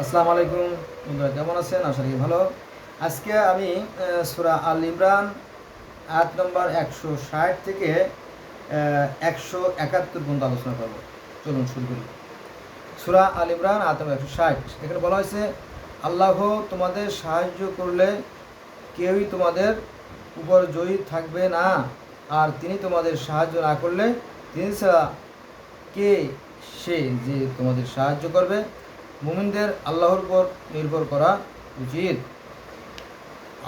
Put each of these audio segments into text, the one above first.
আসসালামু আলাইকুম। বন্ধুরা, কেমন আছেন? আশা করি ভালো। আজকে আমি সুরা আল ইমরান আট নম্বর একশো ষাট থেকে একশো একাত্তর পর্যন্ত আলোচনা করব। চলুন শুরু করি। সুরা আল ইমরান আট নম্বর একশো ষাট। এখানে বলা হয়েছে, আল্লাহ তোমাদের সাহায্য করলে কেউই তোমাদের উপর জয়ী থাকবে না। আর তিনি তোমাদের সাহায্য না করলে, তিনি ছাড়া কে সে যে তোমাদের সাহায্য করবে? মুমিনদের আল্লাহর উপর নির্ভর করা উচিত।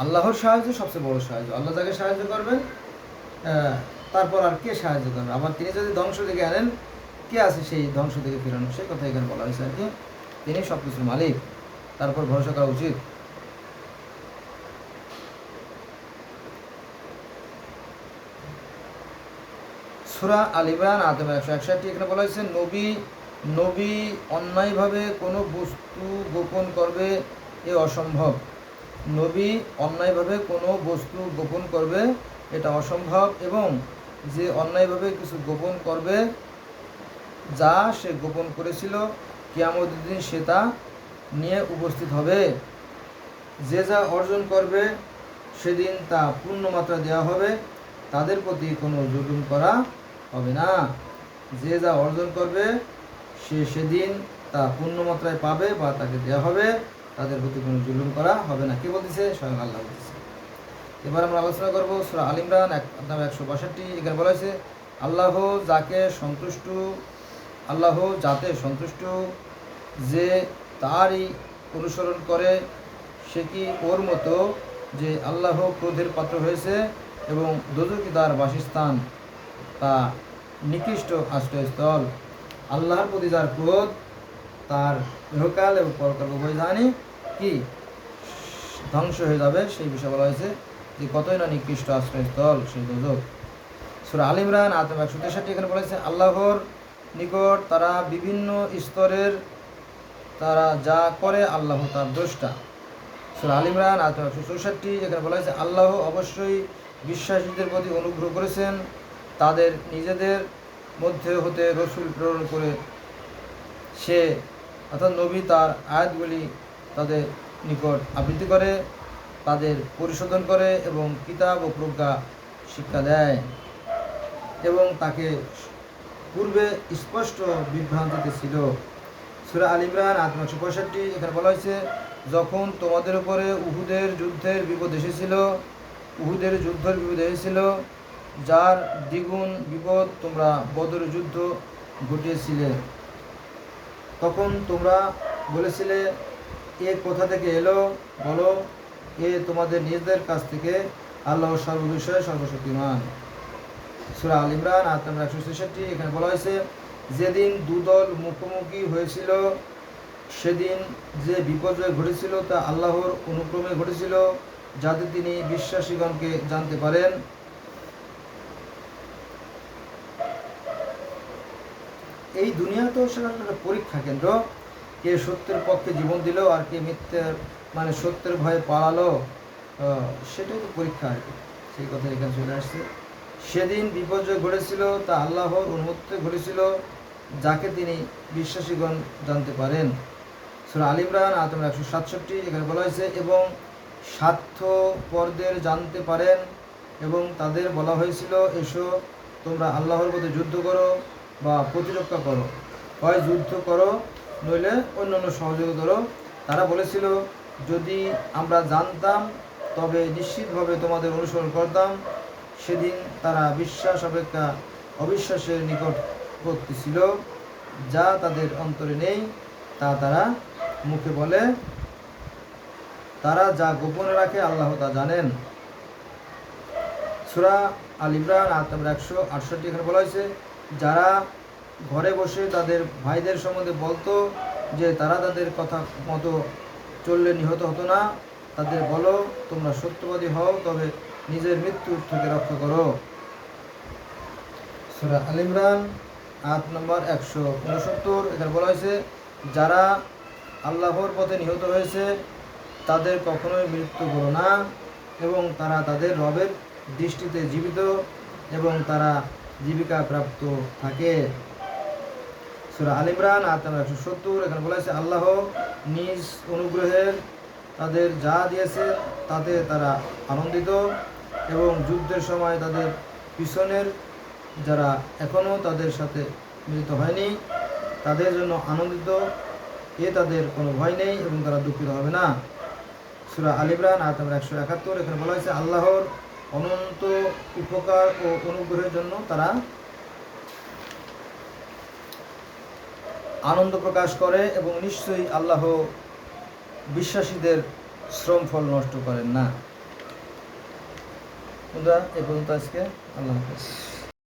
আল্লাহর সাহায্য সবচেয়ে বড় সাহায্য। আল্লাহ যাকে সাহায্য করবেন তারপর আর কে সাহায্য করবে? আবার তিনি যদি ধ্বংস থেকে আনেন, কে আছে সেই ধ্বংস থেকে ফেরানো সেই কথা এখানে বলা হয়েছে আর কি। তিনি সব কিছুর মালিক। তারপর ভরসা করা উচিত। সুরা আলিবান আদম একশো একষট্টি এখানে বলা হয়েছে, নবী নবী অন্যায়ভাবে কোনো বস্তু গোপন করবে এ অসম্ভব। নবী অন্যায়ভাবে কোনো বস্তু গোপন করবে এটা অসম্ভব এবং যে অন্যায়ভাবে কিছু গোপন করবে, যা সে গোপন করেছিল কিয়ামত দিন সে তা নিয়ে উপস্থিত হবে। যে যা অর্জন করবে, সেদিন তা পূর্ণমাত্রা দেওয়া হবে, তাদের প্রতি কোনো জুলুম করা হবে না। যে যা অর্জন করবে সে সেদিন তা পূর্ণমাত্রায় পাবে বা তাকে দেওয়া হবে, তাদের প্রতি কোনো জুলুম করা হবে না। কে বলতেছে? স্বয়ং আল্লাহ বলতেছে। এবার আমরা আলোচনা করব সুরা আল ইমরান, এক নাম একশো বাষট্টি, এখানে বলা হয়েছে, আল্লাহ যাকে সন্তুষ্ট, আল্লাহ যাতে সন্তুষ্ট যে তারই অনুসরণ করে, সে কি ওর মতো যে আল্লাহ ক্রোধের পাত্র হয়েছে এবং দোজকি তার বাসস্থান, তা নিকৃষ্ট আশ্রয়স্থল? আল্লাহর প্রতি যার ক্রোধ, তার ইহকাল এবং পরকাল উভয় জানি কি? ধ্বংস হয়ে যাবে, সেই বিষয়ে বলা হয়েছে যে কতই না নিকৃষ্ট আশ্রয়স্থল সেই দোজক। সুরা আল ইমরান আতম একশো তেষট্টি এখানে বলেছে আল্লাহর নিকট তারা বিভিন্ন স্তরের তারা যা করে আল্লাহ তার দোষটা সুরা আল ইমরান আতম একশো চৌষট্টি এখানে বলা হয়েছে, আল্লাহ অবশ্যই বিশ্বাসীদের প্রতি অনুগ্রহ করেছেন, তাদের নিজেদের মধ্যে হতে রসুল প্রেরণ করে সে, অর্থাৎ নবী তার আয়াতগুলি তাদের নিকট আবৃত্তি করে, তাদের পরিশোধন করে এবং কিতাব ও প্রজ্ঞা শিক্ষা দেয় এবং তাকে পূর্বে স্পষ্ট বিভ্রান্তিতে ছিল। সুরা আল ইমরান আত্ম একশো পঁয়ষট্টি, এখানে বলা হয়েছে, যখন তোমাদের উপরে উহুদের যুদ্ধের বিপদ এসেছিল, উহুদের যুদ্ধের বিপদ এসেছিল যার দ্বিগুণ বিপদ তোমরা বদর যুদ্ধ ঘটিয়েছিলে। তখন তোমরা বলেছিলে, এ কোথা থেকে এলো? বলো, এ তোমাদের নিজেদের কাছ থেকে আল্লাহ সর্ববিষয়ে সর্বশক্তিমান। সুরা আল ইমরান আত্ম একশো ছেষট্টি, এখানে বলা হয়েছে, যেদিন দুদল মুখোমুখি হয়েছিল, সেদিন যে বিপর্যয় ঘটেছিল তা আল্লাহর অনুক্রমে ঘটেছিল, যাতে তিনি বিশ্বাসীগণকে জানতে পারেন। এই দুনিয়া তো সেটা একটা পরীক্ষা কেন্দ্র। কে সত্যের পক্ষে জীবন দিল আর কে মিথ্যের মানে সত্যের ভয়ে পালালো সেটাই তো পরীক্ষা আর কি। সেই কথা এখানে চলে আসছে। সেদিন বিপর্যয় ঘটেছিল, তা আল্লাহর অনুমতিতে ঘটেছিল, যাকে তিনি বিশ্বাসীগণ জানতে পারেন। সুরা আল ইমরান আতম একশো সাতষট্টি, এখানে বলা হয়েছে, এবং স্বার্থ পরদের জানতে পারেন এবং তাদের বলা হয়েছিল, এসো, তোমরা আল্লাহর মধ্যে যুদ্ধ করো বা প্রতিরক্ষা করো। হয় যুদ্ধ করো, নইলে অন্য অন্য সহযোগিতা করো। তারা বলেছিল, যদি আমরা জানতাম, তবে নিশ্চিতভাবে তোমাদের অনুসরণ করতাম। সেদিন তারা বিশ্বাস অপেক্ষা অবিশ্বাসের নিকটবর্তী ছিল, যা তাদের অন্তরে নেই। তা তারা মুখে বলে, তারা যা গোপনে রাখে, আল্লাহ তা জানেন। সুরা আল ইমরান আতম একশো আটষট্টি এখানে বলা হয়েছে যারা ঘরে বসে তাদের ভাইদের সম্বন্ধে বলতো যে তারা তাদের কথা মতো চললে নিহত হতো না, তাদের বলো, তোমরা সত্যবাদী হও, তবে নিজের মৃত্যুর থেকে রক্ষা করো। সুরা আল ইমরান আট নম্বর একশো উনসত্তর, এখানে বলা হয়েছে, যারা আল্লাহর পথে নিহত হয়েছে, তাদের কখনোই মৃত্যু করো না, এবং তারা তাদের রবের দৃষ্টিতে জীবিত, এবং তারা জীবিকা প্রাপ্ত থাকে। সুরা আল ইমরান, আয়াত একশো সত্তর, এখানে বলা হয়েছে, আল্লাহ নিজ অনুগ্রহের তাদের যা দিয়েছে তাতে তারা আনন্দিত এবং যুদ্ধের সময় তাদের পিছনের যারা এখনও তাদের সাথে মিলিত হয়নি, তাদের জন্য আনন্দিত। এ তাদের কোনো ভয় নেই এবং তারা দুঃখিত হবে না। সুরা আল ইমরান, আয়াত একশো একাত্তর, এখানে বলা হয়েছে, আল্লাহর অনন্ত উপকার ও অনুগ্রহের জন্য তারা আনন্দ প্রকাশ করে এবং নিশ্চয়ই আল্লাহ বিশ্বাসীদের শ্রম ফল নষ্ট করেন না। এ পর্যন্ত আজকে। আল্লাহ হাফেজ।